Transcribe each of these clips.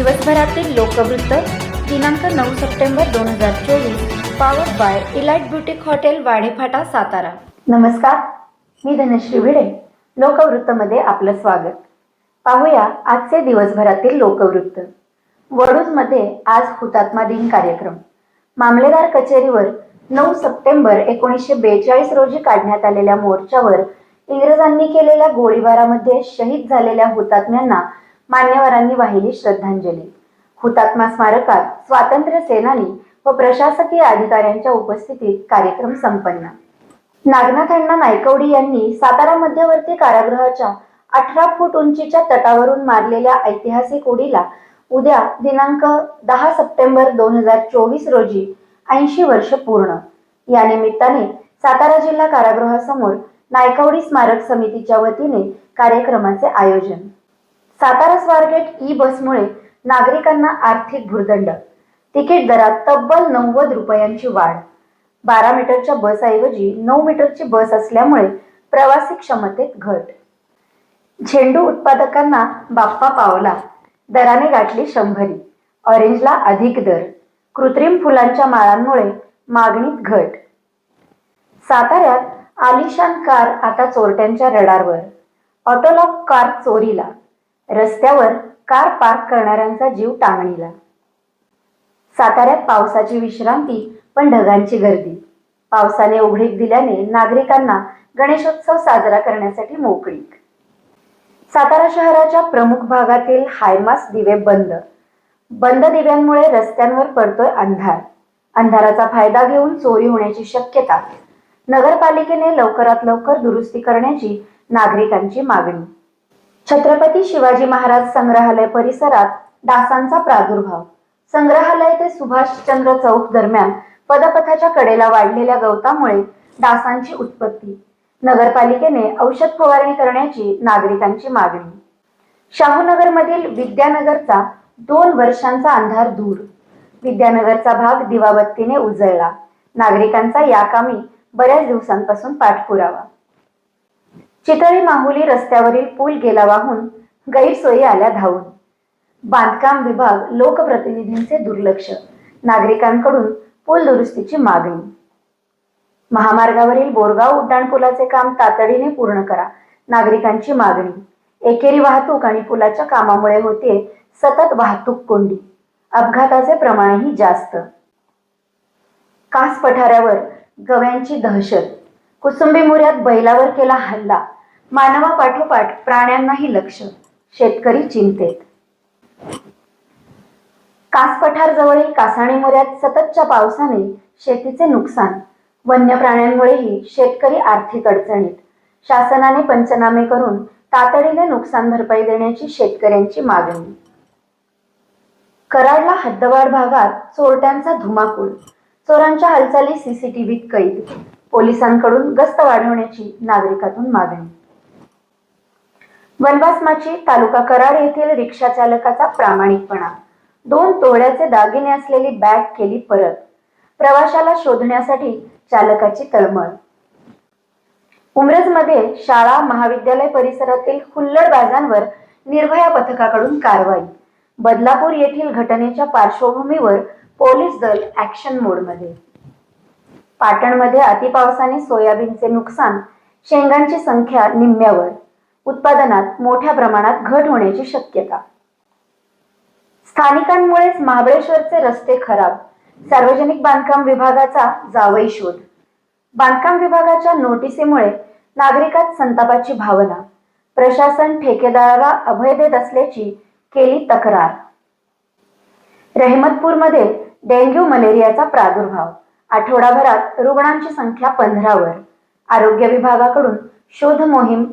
दिवसभरातील लोकवृत्त दिनांक नऊ सप्टेंबर दोन हजार चोवीस power by elite boutique hotel Wadephata Satara. नमस्कार मी धनश्री भिडे. लोकवृत्तमध्ये आपलं स्वागत. पाहूया आजचे दिवसभरातील लोकवृत्त. वडूजमध्ये आज हुतात्मा दिन कार्यक्रम. मामलेदार कचेरीवर नऊ सप्टेंबर एकोणीसशे बेचाळीस रोजी काढण्यात आलेल्या मोर्चावर इंग्रजांनी केलेल्या गोळीबारामध्ये शहीद झालेल्या हुतात्म्यांना मान्यवरांनी वाहिली श्रद्धांजली. हुतात्मा स्मारकात स्वातंत्र्य सेनानी व प्रशासकीय अधिकाऱ्यांच्या उपस्थितीत कार्यक्रम संपन्न. नागनाथ अण्णा नायकवडी यांनी सातारा मध्यवर्ती कारागृहाच्या अठरा फूट उंचीच्या तटावरून मारलेल्या ऐतिहासिक उडीला उद्या दिनांक दहा सप्टेंबर दोन हजार चोवीस रोजी ऐंशी वर्ष पूर्ण. या निमित्ताने सातारा जिल्हा कारागृहासमोर नायकवडी स्मारक समितीच्या वतीने कार्यक्रमाचे आयोजन. सातारा स्वारगेट ई बसमुळे नागरिकांना आर्थिक भुर्दंड. तिकीट दरात तब्बल नव्वद रुपयांची वाढ. बारा मीटरच्या बसऐवजी नऊ मीटरची बस असल्यामुळे प्रवासी क्षमतेत घट. झेंडू उत्पादकांना बाप्पा पावला. दराने गाठली शंभरी. ऑरेंजला अधिक दर. कृत्रिम फुलांच्या माळांमुळे मागणीत घट. साताऱ्यात आलिशान कार आता चोरट्यांच्या रडारवर. ऑटोलॉक कार चोरीला. रस्त्यावर कार पार्क करणाऱ्यांचा जीव टांगणीला. साताऱ्यात पावसाची विश्रांती पण ढगांची गर्दी. पावसाने उघडीक दिल्याने नागरिकांना गणेशोत्सव साजरा करण्यासाठी मोकळीक. सातारा शहराच्या प्रमुख भागातील हायमास दिवे बंद. बंद दिव्यांमुळे रस्त्यांवर पडतोय अंधार. अंधाराचा फायदा घेऊन चोरी होण्याची शक्यता. नगरपालिकेने लवकरात लवकर दुरुस्ती करण्याची नागरिकांची मागणी. छत्रपती शिवाजी महाराज संग्रहालय परिसरात डासांचा प्रादुर्भाव. संग्रहालय ते सुभाषचंद्र चौक दरम्यान पदपथाच्या कडेला वाढलेल्या गवतामुळे डासांची उत्पत्ती. नगरपालिकेने औषध फवारणी करण्याची नागरिकांची मागणी. शाहूनगरमधील विद्यानगरचा दोन वर्षांचा अंधार दूर. विद्यानगरचा भाग दिवाबत्तीने उजळला. नागरिकांचा या कामी बऱ्याच दिवसांपासून पाठपुरावा. चितळी माहुली रस्त्यावरील पूल गेला वाहून गैरसोयी आल्या धावून. बांधकाम विभाग लोकप्रतिनिधींचे दुर्लक्ष. नागरिकांकडून पूल दुरुस्तीची मागणी. महामार्गावरील बोरगाव उड्डाणपुलाचे काम तातडीने पूर्ण करा नागरिकांची मागणी. एकेरी वाहतूक आणि पुलाच्या कामामुळे होते सतत वाहतूक कोंडी. अपघाताचे प्रमाणही जास्त. कास पठारावर गव्यांची दहशत. कुसुंबी मुऱ्यात बैलावर केला हल्ला. मानवापाठोपाठ प्राण्यांनाही लक्ष. शेतकरी चिंतेत. कास पठार जवळील कासाणी मोऱ्यात सततच्या पावसाने शेतीचे नुकसान. वन्य प्राण्यांमुळेही शेतकरी आर्थिक अडचणीत. शासनाने पंचनामे करून तातडीने नुकसान भरपाई देण्याची शेतकऱ्यांची मागणी. कराडला हद्दवाड भागात चोरट्यांचा धुमाकूळ. चोरांच्या हालचाली सीसीटीव्हीत कैद. पोलिसांकडून गस्त वाढवण्याची नागरिकातून मागणी. वनवासमाची तालुका कराड येथील रिक्षा चालकाचा प्रामाणिकपणा. दोन तोड्याचे दागिने असलेली बॅग केली परत. प्रवाशाला शोधण्यासाठी चालकाची तळमळ. उमरजमध्ये शाळा महाविद्यालय परिसरातील हुल्लडबाजांवर निर्भया पथकाकडून कारवाई. बदलापूर येथील घटनेच्या पार्श्वभूमीवर पोलीस दल ऍक्शन मोडमध्ये. पाटणमध्ये अतिपावसाने सोयाबीनचे नुकसान शेंगांची संख्या निम्म्यावर उत्पादनात मोठ्या प्रमाणात घट होण्याची शक्यता. स्थानिकांमुळेच महाबळेश्वरचे रस्ते खराब सार्वजनिक बांधकाम विभागाचा जावई शोध. बांधकाम विभागाच्या नोटिसीमुळे नागरिकात संतापाची भावना प्रशासन ठेकेदाराला अभय देत असल्याची केली तक्रार. रहमतपूरमध्ये डेंग्यू मलेरियाचा प्रादुर्भाव आठवडाभरात रुग्णांची संख्या पंधरावर. आरोग्य विभागाकडून शोध मोहीम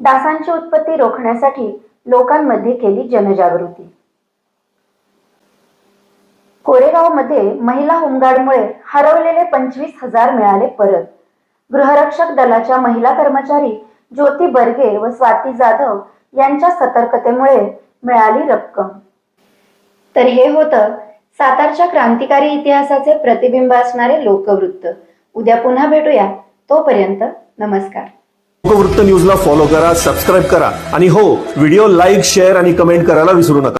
डासांची उत्पत्ती रोखण्यासाठी लोकांमध्ये केली जनजागृती. कोरेगावमध्ये महिला होमगार्डमुळे हरवलेले पंचवीस हजार मिळाले परत. गृहरक्षक दलाच्या महिला कर्मचारी ज्योती बर्गे व स्वाती जाधव यांच्या सतर्कतेमुळे मिळाली रक्कम. तर हे होतं सातारच्या क्रांतिकारी इतिहासाचे प्रतिबिंब असणारे लोकवृत्त. उद्या पुन्हा भेटूया. तोपर्यंत नमस्कार. लोकवृत्त न्यूजला फॉलो करा सबस्क्राईब करा. आणि हो व्हिडिओ लाईक शेअर आणि कमेंट करायला विसरू नका.